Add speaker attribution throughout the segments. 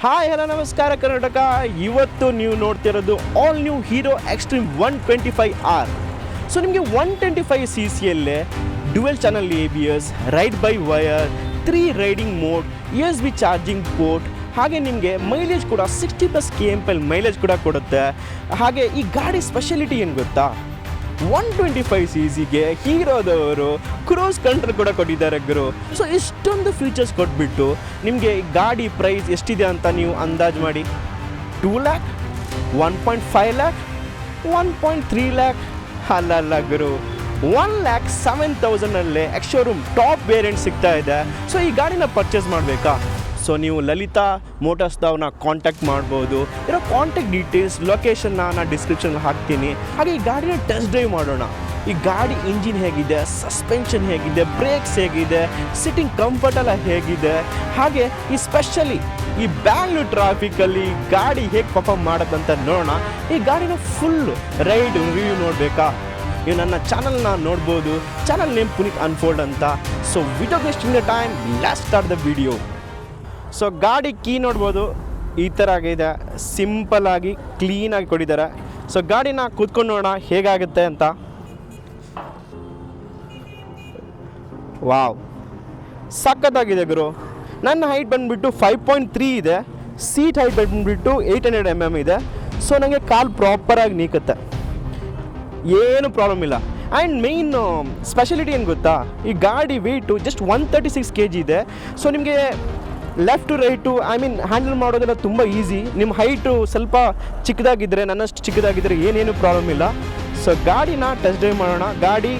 Speaker 1: Hi, hello, ನಮಸ್ಕಾರ, ಕರ್ನಾಟಕ. ಇವತ್ತು ನೀವು ನೋಡ್ತಿರೋದು all new Hero Xtreme one twenty five R so ನಿಮಗೆ one twenty five C ಸಿಯಲ್ಲೇ dual channel A B S ride by wire three riding mode S B charging port ಹಾಗೆ ನಿಮಗೆ mileage ಕೂಡ sixty plus K M P mileage ಕೂಡ ಕೊಡುತ್ತೆ. ಹಾಗೆ ಈ ಗಾಡಿ speciality ಏನು ಗೊತ್ತಾ? ಒನ್ ಟ್ವೆಂಟಿ ಫೈವ್ ಸಿ ಸಿಗೆ ಹೀರೋದವರು ಕ್ರೂಸ್ ಕಂಟ್ರೋಲ್ ಕೂಡ ಕೊಟ್ಟಿದ್ದಾರೆ ಗುರು. ಸೊ ಇಷ್ಟೊಂದು ಫೀಚರ್ಸ್ ಕೊಟ್ಬಿಟ್ಟು ನಿಮಗೆ ಗಾಡಿ ಪ್ರೈಸ್ ಎಷ್ಟಿದೆ ಅಂತ ನೀವು ಅಂದಾಜು ಮಾಡಿ. Two lakh one point five lakh one point three lakh ಅಲ್ಲ ಅಲ್ಲ ಗುರು ಒನ್ ಲ್ಯಾಕ್ ಸೆವೆನ್ ತೌಸಂಡಲ್ಲೇ ಎಕ್ಶೋರೂಮ್ ಟಾಪ್ ವೇರಿಯಂಟ್ ಸಿಗ್ತಾ ಇದೆ. ಸೊ ಈ ಗಾಡಿನ ಪರ್ಚೇಸ್ ಮಾಡಬೇಕಾ? ಸೊ ನೀವು ಲಲಿತಾ ಮೋಟರ್ಸ್ದವ್ರನ್ನ ಕಾಂಟ್ಯಾಕ್ಟ್ ಮಾಡ್ಬೋದು. ಇರೋ ಕಾಂಟ್ಯಾಕ್ಟ್ ಡೀಟೇಲ್ಸ್ ಲೊಕೇಶನ್ನ ನಾನು ಡಿಸ್ಕ್ರಿಪ್ಷನ್ಗೆ ಹಾಕ್ತೀನಿ. ಹಾಗೆ ಈ ಗಾಡಿನ ಟೆಸ್ಟ್ ಡ್ರೈವ್ ಮಾಡೋಣ. ಈ ಗಾಡಿ ಇಂಜಿನ್ ಹೇಗಿದೆ ಸಸ್ಪೆನ್ಷನ್ ಹೇಗಿದೆ ಬ್ರೇಕ್ಸ್ ಹೇಗಿದೆ ಸಿಟ್ಟಿಂಗ್ ಕಂಫರ್ಟೆಲ್ಲ ಹೇಗಿದೆ. ಹಾಗೆ ಈ ಸ್ಪೆಷಲಿ ಈ ಬ್ಯಾಂಗ್ಳೂರ್ ಟ್ರಾಫಿಕಲ್ಲಿ ಗಾಡಿ ಹೇಗೆ ಪರ್ಫಾರ್ಮ್ ಮಾಡುತ್ತಂತ ನೋಡೋಣ. ಈ ಗಾಡಿನ ಫುಲ್ ರೈಡ್ ರಿವ್ಯೂ ನೋಡಬೇಕಾ? ನೀವು ನನ್ನ ಚಾನಲ್ನ ನೋಡ್ಬೋದು. ಚಾನಲ್ ನೇಮ್ ಪುನೀತ್ ಅನ್ಫೋಲ್ಡ್ ಅಂತ. So without wasting the time last are the video so ಗಾಡಿ ಕೀ ನೋಡ್ಬೋದು. ಈ ಥರ ಆಗಿದೆ. ಸಿಂಪಲ್ ಆಗಿ ಕ್ಲೀನಾಗಿ ಕೊಟ್ಟಿದ್ದಾರೆ. ಸೊ ಗಾಡಿನ ಕೂತ್ಕೊಂಡು ನೋಡೋಣ, ಹೇಗಾಗುತ್ತೆ ಅಂತ. ವಾವ್ ಸಖತ್ತಾಗಿದೆ ಗುರು. ನನ್ನ ಹೈಟ್ ಬಂದುಬಿಟ್ಟು ಫೈವ್ ಪಾಯಿಂಟ್ ತ್ರೀ ಇದೆ. ಸೀಟ್ ಹೈಟ್ ಬಂದುಬಿಟ್ಟು ಏಯ್ಟ್ ಹಂಡ್ರೆಡ್ ಎಂ ಎಂ ಇದೆ. ಸೊ ನನಗೆ ಕಾಲು ಪ್ರಾಪರಾಗಿ ನೀಕುತ್ತೆ. ಏನು ಪ್ರಾಬ್ಲಮ್ ಇಲ್ಲ. ಆ್ಯಂಡ್ ಮೇಯ್ನ್ ಸ್ಪೆಷಲಿಟಿ ಏನು ಗೊತ್ತಾ? ಈ ಗಾಡಿ weight just one thirty six K G ಇದೆ. ಸೊ ನಿಮಗೆ left right I mean handle ಮಾಡೋದೆಲ್ಲ ತುಂಬ ಈಸಿ ನಿಮ್ಮ ಹೈಟು ಸ್ವಲ್ಪ ಚಿಕ್ಕದಾಗಿದ್ದರೆ ನನ್ನಷ್ಟು ಚಿಕ್ಕದಾಗಿದ್ದರೆ ಏನೇನು ಪ್ರಾಬ್ಲಮ್ ಇಲ್ಲ. ಸೊ ಗಾಡಿನ ಟೆಸ್ಟ್ ಡ್ರೈವ್ ಮಾಡೋಣ. ಗಾಡಿ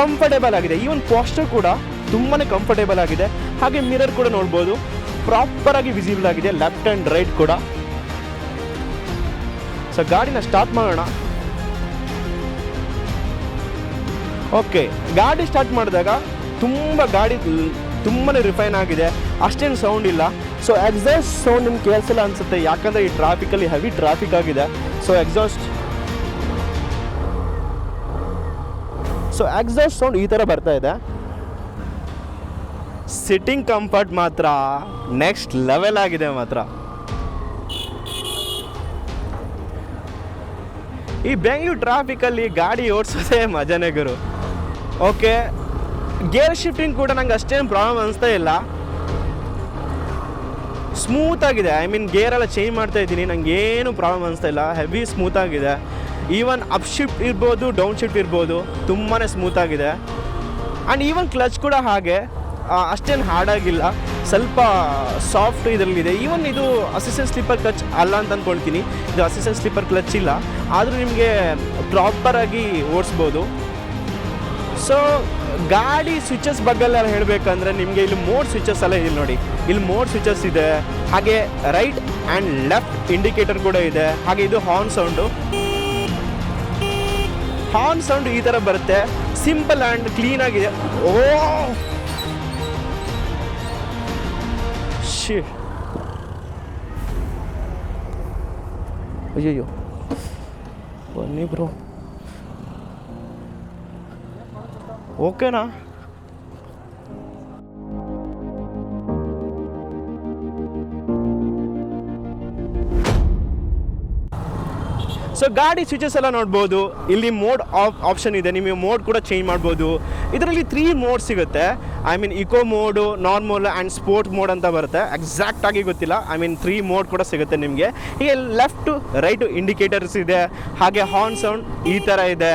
Speaker 1: ಕಂಫರ್ಟೇಬಲ್ ಆಗಿದೆ. ಈವನ್ ಪಾಸ್ಟರ್ ಕೂಡ ತುಂಬಾ ಕಂಫರ್ಟೇಬಲ್ ಆಗಿದೆ. ಹಾಗೆ ಮಿರರ್ ಕೂಡ ನೋಡ್ಬೋದು. ಪ್ರಾಪರಾಗಿ ವಿಸಿಬಲ್ ಆಗಿದೆ. ಲೆಫ್ಟ್ ಆ್ಯಂಡ್ ರೈಟ್ ಕೂಡ. ಸೊ ಗಾಡಿನ ಸ್ಟಾರ್ಟ್ ಮಾಡೋಣ. ಓಕೆ ಗಾಡಿ ಸ್ಟಾರ್ಟ್ ಮಾಡಿದಾಗ ತುಂಬ ಗಾಡಿ ತುಂಬಾ ರಿಫೈನ್ ಆಗಿದೆ. ಅಷ್ಟೇನು ಸೌಂಡ್ ಇಲ್ಲ. ಸೊ ಎಕ್ಸಾಸ್ಟ್ ಸೌಂಡ್ ನಿಮ್ಗೆ ಕೇಳಿಸಲ್ಲ ಅನಿಸುತ್ತೆ. ಯಾಕಂದರೆ ಈ ಟ್ರಾಫಿಕಲ್ಲಿ ಹೆವಿ ಟ್ರಾಫಿಕ್ ಆಗಿದೆ. So exhaust so exhaust sound ಈ ಥರ ಬರ್ತಾ ಇದೆ. ಸಿಟ್ಟಿಂಗ್ ಕಂಫರ್ಟ್ ಮಾತ್ರ. ನೆಕ್ಸ್ಟ್ ಲೆವೆಲ್ ಆಗಿದೆ ಮಾತ್ರ. ಈ ಬೆಂಗಳೂರು ಟ್ರಾಫಿಕಲ್ಲಿ ಗಾಡಿ ಓಡಿಸೋದೇ ಮಜಾನೇ ಗುರು. ಓಕೆ ಗೇರ್ ಶಿಫ್ಟಿಂಗ್ ಕೂಡ ನಂಗೆ ಅಷ್ಟೇನು ಪ್ರಾಬ್ಲಮ್ ಅನಿಸ್ತಾ ಇಲ್ಲ. ಸ್ಮೂತ್ ಆಗಿದೆ. ಐ ಮೀನ್ ಗೇರ್ ಎಲ್ಲ ಚೇಂಜ್ ಮಾಡ್ತಾ ಇದ್ದೀನಿ. ನಂಗೆ ಏನು ಪ್ರಾಬ್ಲಮ್ ಅನಿಸ್ತಾ ಇಲ್ಲ. ಹೆವಿ ಸ್ಮೂತ್ ಆಗಿದೆ. ಈವನ್ ಅಪ್ ಶಿಫ್ಟ್ ಇರ್ಬೋದು ಡೌನ್ ಶಿಫ್ಟ್ ಇರ್ಬೋದು ತುಂಬಾ ಸ್ಮೂತ್ ಆಗಿದೆ. ಆ್ಯಂಡ್ ಈವನ್ ಕ್ಲಚ್ ಕೂಡ ಹಾಗೆ. ಅಷ್ಟೇನು ಹಾರ್ಡಾಗಿಲ್ಲ ಸ್ವಲ್ಪ ಸಾಫ್ಟ್ ಇದರಲ್ಲಿದೆ. ಈವನ್ ಇದು ಅಸಿಸ್ಟೆಂಟ್ ಸ್ಲೀಪರ್ ಕ್ಲಚ್ ಅಲ್ಲ ಅಂತ ಅಂದ್ಕೊಳ್ತೀನಿ ಇದು ಅಸಿಸ್ಟೆಂಟ್ ಸ್ಲೀಪರ್ ಕ್ಲಚ್ ಇಲ್ಲ. ಆದರೂ ನಿಮಗೆ ಪ್ರಾಪರಾಗಿ ಓಡಿಸ್ಬೋದು. ಸೊ ಗಾಡಿ ಸ್ವಿಚಸ್ ಬಗ್ಗೆ ಎಲ್ಲ ಹೇಳಬೇಕಂದ್ರೆ ನಿಮಗೆ ಇಲ್ಲಿ ಮೋಡ್ ಸ್ವಿಚಸ್ ಎಲ್ಲ ಇಲ್ಲಿ ನೋಡಿ. ಇಲ್ಲಿ ಮೋಡ್ ಸ್ವಿಚಸ್ ಇದೆ, ಹಾಗೆ ರೈಟ್ ಆ್ಯಂಡ್ ಲೆಫ್ಟ್ ಇಂಡಿಕೇಟರ್ ಕೂಡ ಇದೆ, ಹಾಗೆ ಇದು ಹಾರ್ನ್ ಸೌಂಡು ಹಾರ್ನ್ ಸೌಂಡ್ ಈ ಥರ ಬರುತ್ತೆ ಸಿಂಪಲ್ ಆ್ಯಂಡ್ ಕ್ಲೀನ್ ಆಗಿದೆ ಓ! ಶಿ ಅಯ್ಯಯ್ಯೋ. ಬನ್ನಿ ಬ್ರೋ ಓಕೆನಾ? ಸೊ ಗಾಡಿ ಸ್ವಿಚಸ್ ಎಲ್ಲ ನೋಡ್ಬೋದು. ಇಲ್ಲಿ ಮೋಡ್ ಆಫ್ ಆಪ್ಷನ್ ಇದೆ. ನಿಮಗೆ ಮೋಡ್ ಕೂಡ ಚೇಂಜ್ ಮಾಡ್ಬೋದು. ಇದರಲ್ಲಿ ತ್ರೀ ಮೋಡ್ ಸಿಗುತ್ತೆ. I mean eco mode normal and sport mode ಅಂತ ಬರುತ್ತೆ. ಎಕ್ಸಾಕ್ಟ್ ಆಗಿ ಗೊತ್ತಿಲ್ಲ. ಐ ಮೀನ್ ತ್ರೀ ಮೋಡ್ ಕೂಡ ಸಿಗುತ್ತೆ ನಿಮಗೆ. ಹೀಗೆ ಲೆಫ್ಟು ರೈಟು ಇಂಡಿಕೇಟರ್ಸ್ ಇದೆ. ಹಾಗೆ ಹಾರ್ನ್ ಸೌಂಡ್ ಈ ಥರ ಇದೆ.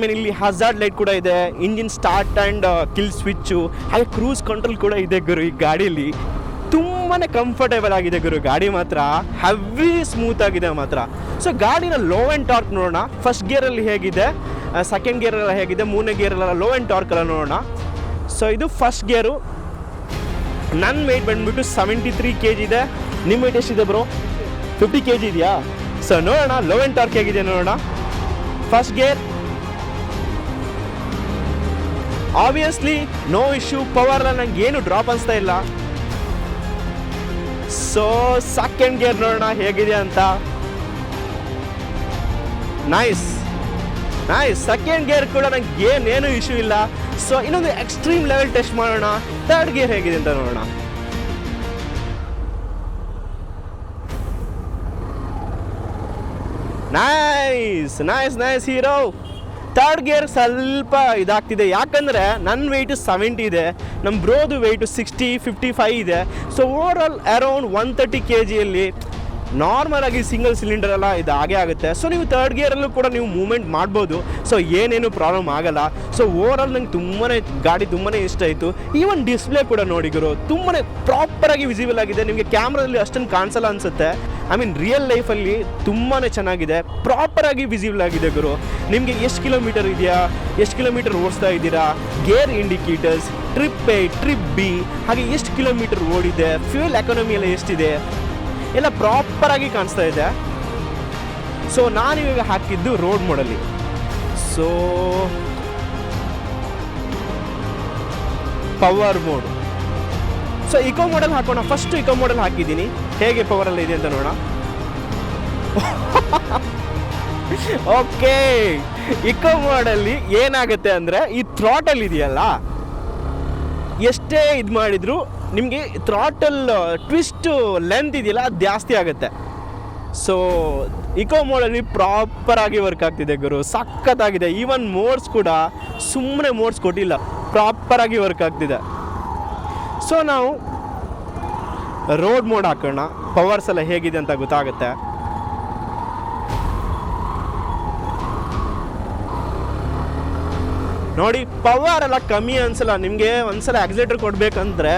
Speaker 1: ಮೀನ್ ಇಲ್ಲಿ ಹಜಾರ್ಡ್ ಲೈಟ್ ಕೂಡ ಇದೆ engine start and kill switch ಹಾಗೆ ಕ್ರೂಸ್ ಕಂಟ್ರೋಲ್ ಕೂಡ ಇದೆ ಗುರು ಈ ಗಾಡೀಲಿ. ತುಂಬಾ ಕಂಫರ್ಟೇಬಲ್ ಆಗಿದೆ ಗುರು, ಗಾಡಿ ಮಾತ್ರ ಹೆವಿ ಸ್ಮೂತ್ ಆಗಿದೆ ಮಾತ್ರ. ಸೊ ಗಾಡಿನ ಲೋ ಆ್ಯಂಡ್ ಟಾರ್ಕ್ ನೋಡೋಣ. ಫಸ್ಟ್ ಗೇರಲ್ಲಿ ಹೇಗಿದೆ ಸೆಕೆಂಡ್ ಗೇರ್ ಎಲ್ಲ ಹೇಗಿದೆ, ಮೂರನೇ ಗೇರೆಲ್ಲ ಲೋ ಆ್ಯಂಡ್ ಟಾರ್ಕ್ ಎಲ್ಲ ನೋಡೋಣ. ಸೊ ಇದು ಫಸ್ಟ್ ಗೇರು ನನ್ನ ವೆಯ್ಟ್ ಬಂದ್ಬಿಟ್ಟು ಸೆವೆಂಟಿ ತ್ರೀ ಕೆ ಜಿ ಇದೆ. ನಿಮ್ಮ ವೆಯ್ಟ್ ಎಷ್ಟಿದೆ ಬ್ರೋ ಫಿಫ್ಟಿ ಕೆ ಜಿ ಇದೆಯಾ? ಸೊ ನೋಡೋಣ ಲೋ ಆ್ಯಂಡ್ ಟಾರ್ಕ್ ಹೇಗಿದೆ ನೋಡೋಣ. First gear obviously no issue power ನಂಗೆ ಏನು ಡ್ರಾಪ್ ಅನಿಸ್ತಾ ಇಲ್ಲ. ಸೊ ಸೆಕೆಂಡ್ ಗೇರ್ ನೋಡೋಣ, ಹೇಗಿದೆ ಅಂತ. ನೈಸ್ ನೈಸ್ ಸೆಕೆಂಡ್ ಗೇರ್ ಕೂಡ ನಂಗೆ ಏನೇನು ಇಶ್ಯೂ ಇಲ್ಲ. ಸೊ ಇನ್ನೊಂದು ಎಕ್ಸ್ಟ್ರೀಮ್ ಲೆವೆಲ್ ಟೆಸ್ಟ್ ಮಾಡೋಣ. ಥರ್ಡ್ ಗೇರ್ ಹೇಗಿದೆ ಅಂತ ನೋಡೋಣ. Nice nice nice Hero third gear ಸ್ವಲ್ಪ ಇದಾಗ್ತಿದೆ. ಯಾಕಂದರೆ ನನ್ನ ವೆಯ್ಟು ಸೆವೆಂಟಿ ಇದೆ ನಮ್ಮ ಬ್ರೋದು ವೆಯ್ಟು ಸಿಕ್ಸ್ಟಿ ಫಿಫ್ಟಿ ಫೈವ್ ಇದೆ. So overall around one thirty K ಜಿಯಲ್ಲಿ ನಾರ್ಮಲ್ ಆಗಿ ಸಿಂಗಲ್ ಸಿಲಿಂಡರ್ ಎಲ್ಲ ಇದು ಹಾಗೆ ಆಗುತ್ತೆ. ಸೊ ನೀವು ಥರ್ಡ್ ಗೇರಲ್ಲೂ ಕೂಡ ನೀವು ಮೂವ್ಮೆಂಟ್ ಮಾಡ್ಬೋದು. ಸೊ ಏನೇನು ಪ್ರಾಬ್ಲಮ್ ಆಗಲ್ಲ. ಸೊ ಓವರ್ ಆಲ್ ನಂಗೆ ತುಂಬಾ ಗಾಡಿ ತುಂಬಾ ಇಷ್ಟ ಆಯಿತು. ಈವನ್ ಡಿಸ್ಪ್ಲೇ ಕೂಡ ನೋಡಿ ಗುರು ತುಂಬಾ ಪ್ರಾಪರಾಗಿ ವಿಸಿಬಲ್ ಆಗಿದೆ. ನಿಮಗೆ ಕ್ಯಾಮ್ರಾದಲ್ಲಿ ಅಷ್ಟೊಂದು ಕಾಣಿಸಲ್ಲ ಅನಿಸುತ್ತೆ. ಐ ಮೀನ್ ರಿಯಲ್ ಲೈಫಲ್ಲಿ ತುಂಬಾ ಚೆನ್ನಾಗಿದೆ. ಪ್ರಾಪರಾಗಿ ವಿಸಿಬಲ್ ಆಗಿದೆ ಗುರು. ನಿಮಗೆ ಎಷ್ಟು ಕಿಲೋಮೀಟರ್ ಇದೆಯಾ? ಎಷ್ಟು ಕಿಲೋಮೀಟರ್ ಓಡಿಸ್ತಾ ಇದ್ದೀರಾ? Gear indicators trip A trip B ಹಾಗೆ ಎಷ್ಟು ಕಿಲೋಮೀಟರ್ ಓಡಿದೆ? ಫ್ಯೂಯಲ್ ಎಕಾನಮಿ ಎಲ್ಲ ಎಷ್ಟಿದೆ? ಎಲ್ಲ ಪ್ರಾಪರಾಗಿ ಕಾಣಿಸ್ತಾ ಇದೆ. ಸೊ ನಾನು ಇವಾಗ ಹಾಕಿದ್ದು road ಮೋಡಲ್ಲಿ so power mode so eco model ಹಾಕೋಣ. ಫಸ್ಟ್ ಇಕೋ ಮೋಡಲ್ ಹಾಕಿದ್ದೀನಿ. ಹೇಗೆ ಪವರಲ್ಲಿ ಇದೆ ಅಂತ ನೋಡೋಣ. ಓಕೆ ಇಕೋ ಮೋಡಲ್ಲಿ ಏನಾಗುತ್ತೆ ಅಂದರೆ ಈ ಥ್ರಾಟಲ್ ಇದೆಯಲ್ಲ, ಎಷ್ಟೇ ಇದು ಮಾಡಿದ್ರು ನಿಮಗೆ ಥ್ರಾಟಲ್ ಟ್ವಿಸ್ಟ್ ಲೆಂತ್ ಇದೆಯಲ್ಲ ಅದು ಜಾಸ್ತಿ ಆಗುತ್ತೆ. ಸೊ ಇಕೋ ಮೋಡಲ್ಲಿ ಪ್ರಾಪರಾಗಿ ವರ್ಕ್ ಆಗ್ತಿದೆ ಗುರು. ಸಖತ್ತಾಗಿದೆ. ಈವನ್ ಮೋಡ್ಸ್ ಕೂಡ ಸುಮ್ಮನೆ ಮೋಡ್ಸ್ ಕೊಟ್ಟಿಲ್ಲ. ಪ್ರಾಪರಾಗಿ ವರ್ಕ್ ಆಗ್ತಿದೆ. ಸೊ ನಾವು ರೋಡ್ ಮೋಡ್ ಹಾಕೋಣ. ಪವರ್ಸ್ ಎಲ್ಲ ಹೇಗಿದೆ ಅಂತ ಗೊತ್ತಾಗುತ್ತೆ. ನೋಡಿ, ಪವರ್ ಎಲ್ಲ ಕಮ್ಮಿ ಅನ್ಸಲ್ಲ. ನಿಮಗೆ ಒಂದ್ಸಲ ಆಕ್ಸಿಲೇಟರ್ ಕೊಡ್ಬೇಕಂದ್ರೆ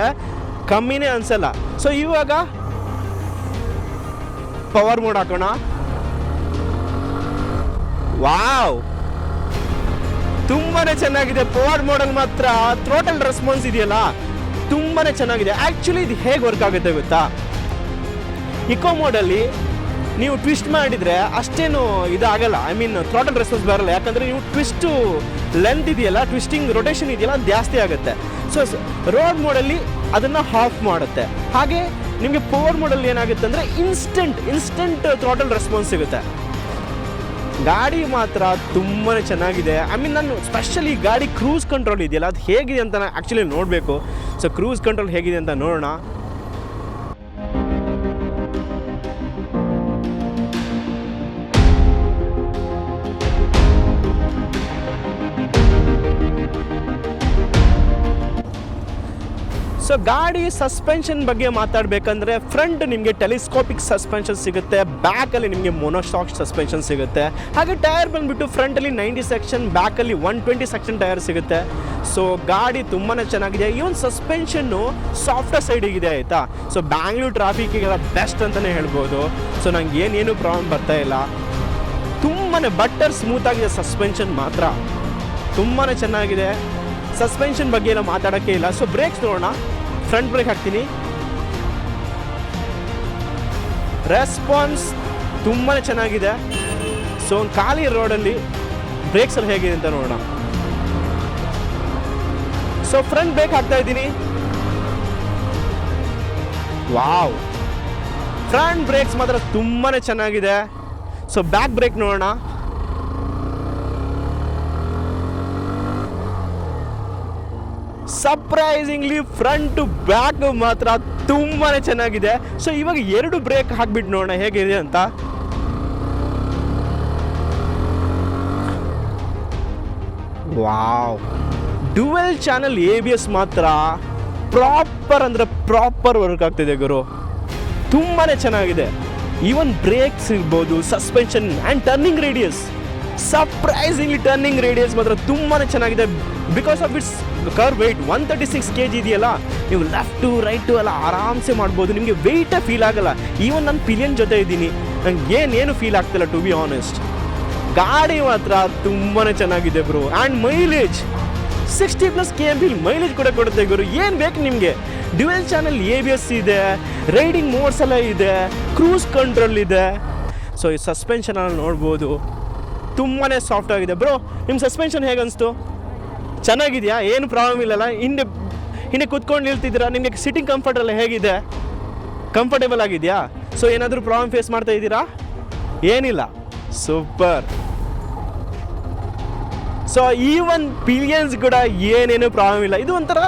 Speaker 1: ಕಮ್ಮಿನೇ ಅನ್ಸಲ್ಲ. ಸೊ ಇವಾಗ ಪವರ್ ಮೋಡ್ ಹಾಕೋಣ. ವಾವ್! ತುಂಬಾನೇ ಚೆನ್ನಾಗಿದೆ. ಪವರ್ ಮೋಡಲ್ ಮಾತ್ರ ಟೋಟಲ್ ರೆಸ್ಪಾನ್ಸ್ ಇದೆಯಲ್ಲ? ತುಂಬಾನೇ ಚೆನ್ನಾಗಿದೆ. ಆ್ಯಕ್ಚುಲಿ ಇದು ಹೇಗೆ ವರ್ಕ್ ಆಗುತ್ತೆ ಗೊತ್ತಾ? ಇಕೋ ಮೋಡಲ್ಲಿ ನೀವು ಟ್ವಿಸ್ಟ್ ಮಾಡಿದರೆ ಅಷ್ಟೇನು ಇದಾಗಲ್ಲ. ಐ ಮೀನ್ ಥ್ರಾಟಲ್ ರೆಸ್ಪಾನ್ಸ್ ಬರಲ್ಲ. ಯಾಕಂದರೆ ನೀವು ಟ್ವಿಸ್ಟು ಲೆಂತ್ ಇದೆಯಲ್ಲ ಟ್ವಿಸ್ಟಿಂಗ್ ರೊಟೇಷನ್ ಇದೆಯಲ್ಲ ಜಾಸ್ತಿ ಆಗುತ್ತೆ. ಸೊ ರೋಡ್ ಮೋಡಲ್ಲಿ ಅದನ್ನು ಹಾಫ್ ಮಾಡುತ್ತೆ. ಹಾಗೆ ನಿಮಗೆ ಪವರ್ ಮೋಡಲ್ಲಿ ಏನಾಗುತ್ತೆ ಅಂದರೆ ಇನ್ಸ್ಟೆಂಟ್ ಇನ್ಸ್ಟೆಂಟ್ ಥ್ರಾಟಲ್ ರೆಸ್ಪಾನ್ಸ್ ಸಿಗುತ್ತೆ. ಗಾಡಿ ಮಾತ್ರ ತುಂಬಾ ಚೆನ್ನಾಗಿದೆ. ಐ ಮೀನ್ ನಾನು ಸ್ಪೆಷಲಿ ಗಾಡಿ ಕ್ರೂಸ್ ಕಂಟ್ರೋಲ್ ಇದೆಯಲ್ಲ, ಅದು ಹೇಗಿದೆ ಅಂತ ನಾನು ಆ್ಯಕ್ಚುಲಿ ನೋಡಬೇಕು. ಸೊ ಕ್ರೂಸ್ ಕಂಟ್ರೋಲ್ ಹೇಗಿದೆ ಅಂತ ನೋಡೋಣ. ಸೊ ಗಾಡಿ ಸಸ್ಪೆನ್ಷನ್ ಬಗ್ಗೆ ಮಾತಾಡಬೇಕಂದ್ರೆ ಫ್ರಂಟ್ ನಿಮಗೆ ಟೆಲಿಸ್ಕೋಪಿಕ್ ಸಸ್ಪೆನ್ಷನ್ ಸಿಗುತ್ತೆ ಬ್ಯಾಕಲ್ಲಿ ನಿಮಗೆ ಮೊನೋಸ್ಟಾಕ್ ಸಸ್ಪೆನ್ಷನ್ ಸಿಗುತ್ತೆ. ಹಾಗೆ ಟೈರ್ ಬಂದುಬಿಟ್ಟು ಫ್ರಂಟಲ್ಲಿ ನೈಂಟಿ ಸೆಕ್ಷನ್ ಬ್ಯಾಕಲ್ಲಿ ಒನ್ ಟ್ವೆಂಟಿ ಸೆಕ್ಷನ್ ಟೈರ್ ಸಿಗುತ್ತೆ. ಸೊ ಗಾಡಿ ತುಂಬಾ ಚೆನ್ನಾಗಿದೆ. ಈ ಒಂದು ಸಸ್ಪೆನ್ಷನ್ನು ಸಾಫ್ಟ್ವೇರ್ ಸೈಡಿಗಿದೆ ಆಯಿತಾ? ಸೊ ಬ್ಯಾಂಗ್ಳೂರ್ ಟ್ರಾಫಿಕ್ಗೆಲ್ಲ ಬೆಸ್ಟ್ ಅಂತಲೇ ಹೇಳ್ಬೋದು. ಸೊ ನಂಗೆ ಏನೇನು ಪ್ರಾಬ್ಲಮ್ ಬರ್ತಾ ಇಲ್ಲ. ತುಂಬಾ ಬಟ್ಟರ್ ಸ್ಮೂತ್ ಆಗಿದೆ ಸಸ್ಪೆನ್ಷನ್ ಮಾತ್ರ. ತುಂಬಾ ಚೆನ್ನಾಗಿದೆ. ಸಸ್ಪೆನ್ಷನ್ ಬಗ್ಗೆ ಎಲ್ಲ ಮಾತಾಡೋಕ್ಕೆ ಇಲ್ಲ. ಸೊ ಬ್ರೇಕ್ಸ್ ನೋಡೋಣ. ಫ್ರಂಟ್ ಬ್ರೇಕ್ ಹಾಕ್ತೀನಿ. ರೆಸ್ಪಾನ್ಸ್ ತುಂಬಾ ಚೆನ್ನಾಗಿದೆ. ಸೊ ಒಂದು ಖಾಲಿ ರೋಡಲ್ಲಿ ಬ್ರೇಕ್ಸ್ ಅಲ್ಲಿ ಹೇಗಿದೆ ಅಂತ ನೋಡೋಣ. ಸೊ ಫ್ರಂಟ್ ಬ್ರೇಕ್ ಹಾಕ್ತಾ ಇದ್ದೀನಿ. ವಾವ್ ಫ್ರಂಟ್ ಬ್ರೇಕ್ಸ್ ಮಾತ್ರ ತುಂಬಾ ಚೆನ್ನಾಗಿದೆ. ಸೊ ಬ್ಯಾಕ್ ಬ್ರೇಕ್ ನೋಡೋಣ. ಸರ್ಪ್ರೈಸಿಂಗ್ಲಿ ಫ್ರಂಟ್ ಬ್ಯಾಕ್ ಮಾತ್ರ ತುಂಬಾ ಚೆನ್ನಾಗಿದೆ. ಸೊ ಇವಾಗ ಎರಡು ಬ್ರೇಕ್ ಹಾಕ್ಬಿಟ್ಟು ನೋಡೋಣ, ಹೇಗಿದೆ ಅಂತ. Wow dual channel A B S ಮಾತ್ರ ಪ್ರಾಪರ್ ಅಂದರೆ ಪ್ರಾಪರ್ ವರ್ಕ್ ಆಗ್ತಿದೆ ಗುರು. ತುಂಬಾ ಚೆನ್ನಾಗಿದೆ. ಈವನ್ ಬ್ರೇಕ್ಸ್ ಇರ್ಬೋದು suspension and turning radius surprisingly turning radius ಮಾತ್ರ ತುಂಬಾ ಚೆನ್ನಾಗಿದೆ. Because of its kerb weight one thirty six K G ಇದೆಯಲ್ಲ, ನೀವು ಲೆಫ್ಟು ರೈಟು ಎಲ್ಲ ಆರಾಮ್ಸೆ ಮಾಡ್ಬೋದು. ನಿಮಗೆ ವೆಯ್ಟೇ ಫೀಲ್ ಆಗಲ್ಲ. ಈವನ್ ನಾನು ಪಿಲಿಯನ್ ಜೊತೆ ಇದ್ದೀನಿ. ನಂಗೆ ಏನೇನು ಫೀಲ್ ಆಗ್ತಿಲ್ಲ ಟು ಬಿ ಆನೆಸ್ಟ್ ಗಾಡಿ ಮಾತ್ರ ತುಂಬಾ ಚೆನ್ನಾಗಿದೆ bro and mileage sixty plus K M bill mileage ಕೂಡ ಕೊಡುತ್ತೆ ಗುರು. ಏನು ಬೇಕು ನಿಮಗೆ? Dual channel A B S ಇದೆ ರೈಡಿಂಗ್ ಮೋಡ್ಸ್ ಎಲ್ಲ ಇದೆ ಕ್ರೂಸ್ ಕಂಟ್ರೋಲ್ ಇದೆ. ಸೊ ಈ ಸಸ್ಪೆನ್ಷನ್ ನೋಡ್ಬೋದು. ತುಂಬಾ ಸಾಫ್ಟ್ ಆಗಿದೆ. ಬ್ರೋ ನಿಮ್ಮ ಸಸ್ಪೆನ್ಷನ್ ಹೇಗೆ ಅನಿಸ್ತು? ಚೆನ್ನಾಗಿದೆಯಾ? ಏನು ಪ್ರಾಬ್ಲಮ್ ಇಲ್ಲಲ್ಲ? ಹಿಂದೆ ಹಿಂದೆ ಕುತ್ಕೊಂಡು ನಿಲ್ತಿದ್ದೀರಾ? ನಿಮಗೆ ಸಿಟ್ಟಿಂಗ್ ಕಂಫರ್ಟ್ ಎಲ್ಲ ಹೇಗಿದೆ? ಕಂಫರ್ಟೇಬಲ್ ಆಗಿದೆಯಾ? ಸೊ ಏನಾದರೂ ಪ್ರಾಬ್ಲಮ್ ಫೇಸ್ ಮಾಡ್ತಾ ಇದ್ದೀರಾ? ಏನಿಲ್ಲ. ಸೂಪರ್ ಸೊ ಈ ಒನ್ ಪಿಲಿಯನ್ಸ್ ಕೂಡ ಏನೇನು ಪ್ರಾಬ್ಲಮ್ ಇಲ್ಲ. ಇದು ಒಂಥರ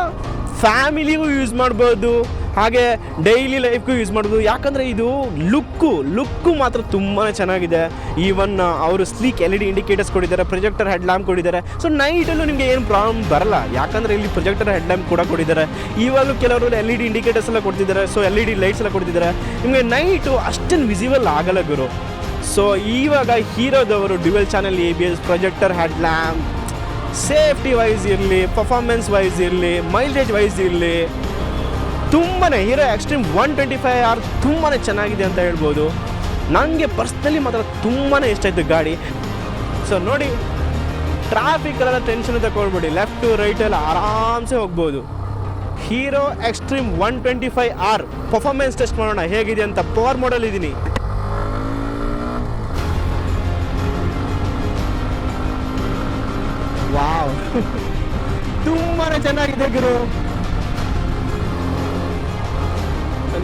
Speaker 1: ಫ್ಯಾಮಿಲಿಗೂ ಯೂಸ್ ಮಾಡ್ಬೋದು. ಹಾಗೆ ಡೈಲಿ ಲೈಫ್ಗೂ ಯೂಸ್ ಮಾಡೋದು. ಯಾಕಂದರೆ ಇದು ಲುಕ್ಕು ಲುಕ್ಕು ಮಾತ್ರ ತುಂಬಾ ಚೆನ್ನಾಗಿದೆ. ಈವನ್ ಅವರು sleek L E D indicators ಕೊಟ್ಟಿದ್ದಾರೆ ಪ್ರೊಜೆಕ್ಟರ್ ಹೆಡ್ ಲ್ಯಾಂಪ್ ಕೊಟ್ಟಿದ್ದಾರೆ ಸೊ ನೈಟಲ್ಲೂ ನಿಮಗೆ ಏನು ಪ್ರಾಬ್ಲಮ್ ಬರಲ್ಲ. ಯಾಕಂದರೆ ಇಲ್ಲಿ ಪ್ರೊಜೆಕ್ಟರ್ ಹೆಡ್ ಲ್ಯಾಂಪ್ ಕೂಡ ಕೊಟ್ಟಿದ್ದಾರೆ. ಇವಾಗಲೂ ಕೆಲವರು ಎಲ್ ಇ ಡಿ ಇಂಡಿಕೇಟರ್ಸ್ ಎಲ್ಲ ಕೊಡ್ತಿದ್ದಾರೆ. So L E D lights ಎಲ್ಲ ಕೊಡ್ತಿದ್ದಾರೆ. ನಿಮಗೆ ನೈಟು ಅಷ್ಟೊಂದು ವಿಸಿಬಲ್ ಆಗಲ್ಲ ಗುರು. ಸೊ ಇವಾಗ ಹೀರೋದವರು dual channel A B S projector head lamp safety wise ಇರಲಿ ಪರ್ಫಾರ್ಮೆನ್ಸ್ ವೈಸ್ ಇರಲಿ ಮೈಲೇಜ್ ವೈಸ್ ಇರಲಿ ತುಂಬಾ Hero Xtreme one twenty five R ತುಂಬಾ ಚೆನ್ನಾಗಿದೆ ಅಂತ ಹೇಳ್ಬೋದು. ನನಗೆ ಪರ್ಸ್ನಲಿ ಮಾತ್ರ ತುಂಬಾ ಇಷ್ಟ ಆಯಿತು ಗಾಡಿ. ಸೊ ನೋಡಿ ಟ್ರಾಫಿಕ್ಗಳೆಲ್ಲ ಟೆನ್ಷನ್ ತಗೊಳ್ಬಿಡಿ ಲೆಫ್ಟ್ ರೈಟ್ ಎಲ್ಲ ಆರಾಮ್ಸೆ ಹೋಗ್ಬೋದು. Hero Xtreme one twenty five R performance test ಮಾಡೋಣ. ಹೇಗಿದೆ ಅಂತ ಪವರ್ ಮಾಡಲ್ ಇದ್ದೀನಿ. ವಾವ್ ತುಂಬಾ ಚೆನ್ನಾಗಿದೆ ಗುರು.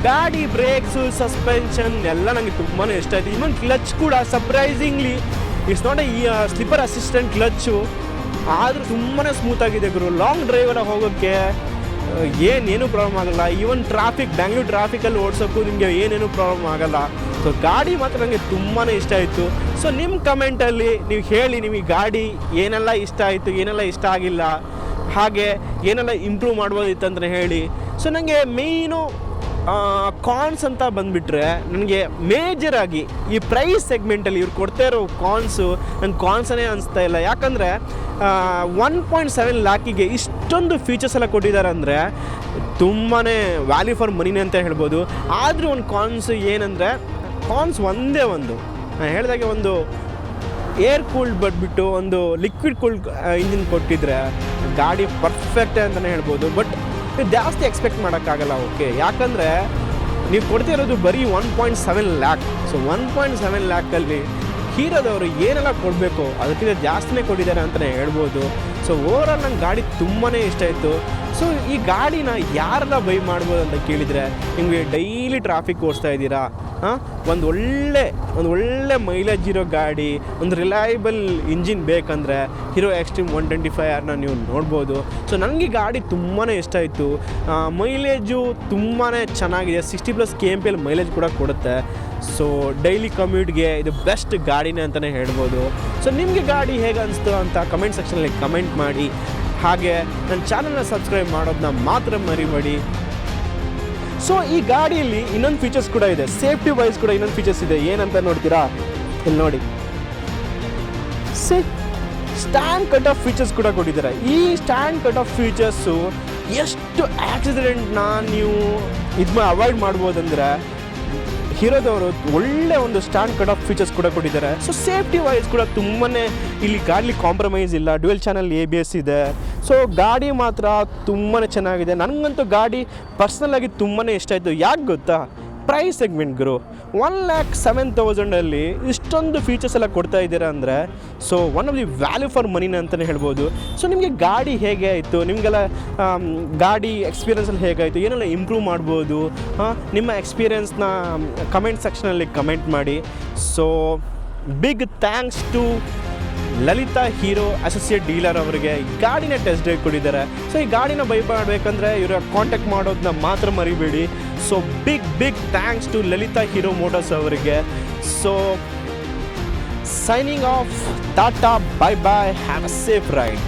Speaker 1: ಗಾಡಿ ಬ್ರೇಕ್ಸು ಸಸ್ಪೆನ್ಷನ್ ಎಲ್ಲ ನನಗೆ ತುಂಬಾ ಇಷ್ಟ ಆಯಿತು. ಇವನ್ ಕ್ಲಚ್ ಕೂಡ surprisingly it's not a slipper assistant clutch ಆದರೂ ತುಂಬಾ ಸ್ಮೂತ್ ಆಗಿದೆ ಗುರು. ಲಾಂಗ್ ಡ್ರೈವರ ಹೋಗೋಕ್ಕೆ ಏನೇನು ಪ್ರಾಬ್ಲಮ್ ಆಗಲ್ಲ. ಈವನ್ ಟ್ರಾಫಿಕ್ ಬ್ಯಾಂಗ್ಳೂರು ಟ್ರಾಫಿಕಲ್ಲಿ ಓಡಿಸೋಕ್ಕೂ ನಿಮಗೆ ಏನೇನು ಪ್ರಾಬ್ಲಮ್ ಆಗಲ್ಲ. ಸೊ ಗಾಡಿ ಮಾತ್ರ ನನಗೆ ತುಂಬಾ ಇಷ್ಟ ಆಯಿತು. ಸೊ ನಿಮ್ಮ ಕಮೆಂಟಲ್ಲಿ ನೀವು ಹೇಳಿ ನಿಮಗೆ ಗಾಡಿ ಏನೆಲ್ಲ ಇಷ್ಟ ಆಯಿತು, ಏನೆಲ್ಲ ಇಷ್ಟ ಆಗಿಲ್ಲ, ಹಾಗೆ ಏನೆಲ್ಲ ಇಂಪ್ರೂವ್ ಮಾಡ್ಬೋದಿತ್ತಂದ್ರೆ ಹೇಳಿ. ಸೊ ನನಗೆ ಮೇಯ್ನು ಕಾನ್ಸ್ ಅಂತ ಬಂದುಬಿಟ್ರೆ ನನಗೆ ಆಗಿ ಈ ಪ್ರೈಸ್ ಸೆಗ್ಮೆಂಟಲ್ಲಿ ಇವ್ರು ಕೊಡ್ತಾ ಇರೋ ಕಾನ್ಸು ನಂಗೆ ಕಾನ್ಸನೇ ಅನಿಸ್ತಾ ಇಲ್ಲ. ಯಾಕಂದರೆ ಒನ್ ಪಾಯಿಂಟ್ ಸೆವೆನ್ ಲ್ಯಾಕಿಗೆ ಇಷ್ಟೊಂದು ಫೀಚರ್ಸ್ ಎಲ್ಲ ಕೊಟ್ಟಿದ್ದಾರೆ ಅಂದರೆ ತುಂಬಾ ವ್ಯಾಲ್ಯೂ ಫಾರ್ ಮನಿನೇ ಅಂತ ಹೇಳ್ಬೋದು. ಆದರೂ ಒಂದು ಕಾನ್ಸ್ ಏನಂದರೆ ಕಾನ್ಸ್ ಒಂದೇ ಒಂದು. ನಾನು ಹೇಳಿದಾಗೆ ಒಂದು ಏರ್ ಕೂಲ್ಡ್ ಬಟ್ಬಿಟ್ಟು ಒಂದು ಲಿಕ್ವಿಡ್ ಕೂಲ್ಡ್ ಇಂಜಿನ್ ಕೊಟ್ಟಿದ್ರೆ ಗಾಡಿ ಪರ್ಫೆಕ್ಟ್ ಅಂತಲೇ ಹೇಳ್ಬೋದು. ಬಟ್ ಜಾಸ್ತಿ ಎಕ್ಸ್ಪೆಕ್ಟ್ ಮಾಡೋಕ್ಕಾಗಲ್ಲ ಓಕೆ ಯಾಕಂದರೆ ನೀವು ಕೊಡ್ತಿರೋದು ಬರೀ one point seven lakh so one point seven ಲ್ಯಾಕಲ್ಲಿ ಹೀರೋದವರು ಏನೆಲ್ಲ ಕೊಡಬೇಕು, ಅದಕ್ಕಿಂತ ಜಾಸ್ತಿನೇ ಕೊಟ್ಟಿದ್ದಾರೆ ಅಂತಲೇ ಹೇಳ್ಬೋದು. ಸೊ ಓವರಾಲ್ ನಂಗೆ ಗಾಡಿ ತುಂಬಾ ಇಷ್ಟ ಆಯಿತು. ಸೊ ಈ ಗಾಡಿನ ಯಾರನ್ನ ಬೈ ಮಾಡ್ಬೋದು ಅಂತ ಕೇಳಿದರೆ ನಿಮಗೆ ಡೈಲಿ ಟ್ರಾಫಿಕ್ ಓಡಿಸ್ತಾ ಇದ್ದೀರಾ? ಹಾಂ? ಒಂದು ಒಳ್ಳೆ ಒಂದು ಒಳ್ಳೆ ಮೈಲೇಜ್ ಇರೋ ಗಾಡಿ, ಒಂದು ರಿಲಯಬಲ್ ಇಂಜಿನ್ ಬೇಕಂದರೆ Hero Xtreme one twenty five ಆರ್ನ ನೀವು ನೋಡ್ಬೋದು. ಸೊ ನನಗೆ ಗಾಡಿ ತುಂಬಾ ಇಷ್ಟ ಆಯಿತು. ಮೈಲೇಜು ತುಂಬಾ ಚೆನ್ನಾಗಿದೆ. Sixty plus K M P L mileage ಕೂಡ ಕೊಡುತ್ತೆ. ಸೊ ಡೈಲಿ ಕಮ್ಯೂಟ್ಗೆ ಇದು ಬೆಸ್ಟ್ ಗಾಡಿನೇ ಅಂತಲೇ ಹೇಳ್ಬೋದು. ಸೊ ನಿಮಗೆ ಗಾಡಿ ಹೇಗೆ ಅನಿಸ್ತು ಅಂತ ಕಮೆಂಟ್ ಸೆಕ್ಷನಲ್ಲಿ ಕಮೆಂಟ್ ಮಾಡಿ. ಹಾಗೆ ನನ್ನ ಚಾನಲ್ನ ಸಬ್ಸ್ಕ್ರೈಬ್ ಮಾಡೋದನ್ನ ಮಾತ್ರ ಮರಿಬೇಡಿ. ಸೊ ಈ ಗಾಡಿಯಲ್ಲಿ ಇನ್ನೊಂದು ಫೀಚರ್ಸ್ ಕೂಡ ಇದೆ. ಸೇಫ್ಟಿ ವೈಸ್ ಕೂಡ ಇನ್ನೊಂದು ಫೀಚರ್ಸ್ ಇದೆ. ಏನಂತ ನೋಡ್ತೀರಾ? ಇಲ್ಲಿ ನೋಡಿ. ಸ್ಟ್ಯಾಂಡ್ ಕಟ್ ಆಫ್ ಫೀಚರ್ಸ್ ಕೂಡ ಕೊಟ್ಟಿದ್ದಾರೆ. ಈ ಸ್ಟ್ಯಾಂಡ್ ಕಟ್ ಆಫ್ ಫೀಚರ್ಸು ಎಷ್ಟು ಆಕ್ಸಿಡೆಂಟ್ನ ನೀವು ಇದು ಅವಾಯ್ಡ್ ಮಾಡ್ಬೋದಂದ್ರೆ ಹೀರೋದವರು ಒಳ್ಳೆ ಒಂದು ಸ್ಟ್ಯಾಂಡ್ ಕಟ್ ಆಫ್ ಫೀಚರ್ಸ್ ಕೂಡ ಕೊಟ್ಟಿದ್ದಾರೆ. ಸೊ ಸೇಫ್ಟಿ ವೈಸ್ ಕೂಡ ತುಂಬಾ ಇಲ್ಲಿ ಗಾಡಿ ಕಾಂಪ್ರಮೈಸ್ ಇಲ್ಲ. Dual channel A B S ಇದೆ. ಸೊ ಗಾಡಿ ಮಾತ್ರ ತುಂಬಾ ಚೆನ್ನಾಗಿದೆ. ನನಗಂತೂ ಗಾಡಿ ಪರ್ಸ್ನಲ್ ಆಗಿ ತುಂಬಾ ಇಷ್ಟ ಆಯಿತು. ಯಾಕೆ ಗೊತ್ತಾ? ಪ್ರೈಸ್ ಸೆಗ್ಮೆಂಟ್ ಗುರು. ಒನ್ ಲ್ಯಾಕ್ ಸೆವೆನ್ ತೌಸಂಡಲ್ಲಿ ಇಷ್ಟೊಂದು ಫೀಚರ್ಸ್ ಎಲ್ಲ ಕೊಡ್ತಾ ಇದ್ದೀರಾ ಅಂದರೆ so one of the value for ಮನಿನ ಅಂತಲೇ ಹೇಳ್ಬೋದು. ಸೊ ನಿಮಗೆ ಗಾಡಿ ಹೇಗೆ ಆಯಿತು? ನಿಮಗೆಲ್ಲ ಗಾಡಿ ಎಕ್ಸ್ಪೀರಿಯನ್ಸಲ್ಲಿ ಹೇಗಾಯಿತು ಏನೆಲ್ಲ ಇಂಪ್ರೂವ್ ಮಾಡ್ಬೋದು? ನಿಮ್ಮ ಎಕ್ಸ್ಪೀರಿಯನ್ಸ್ನ ಕಮೆಂಟ್ ಸೆಕ್ಷನಲ್ಲಿ ಕಮೆಂಟ್ ಮಾಡಿ. So big thanks to Lalitha Hero associate dealer ಅವರಿಗೆ ಈ ಗಾಡಿನ ಟೆಸ್ಟ್ ಡ್ರೈವ್ ಕೊಟ್ಟಿದ್ದಾರೆ. ಸೊ ಈ ಗಾಡಿನ ಬೈ ಮಾಡಬೇಕಂದ್ರೆ ಇವರ ಕಾಂಟ್ಯಾಕ್ಟ್ ಮಾಡೋದನ್ನ ಮಾತ್ರ ಮರಿಬೇಡಿ. So big big thanks to Lalitha Hero motors ಅವರಿಗೆ. So signing off tata bye bye have a safe ride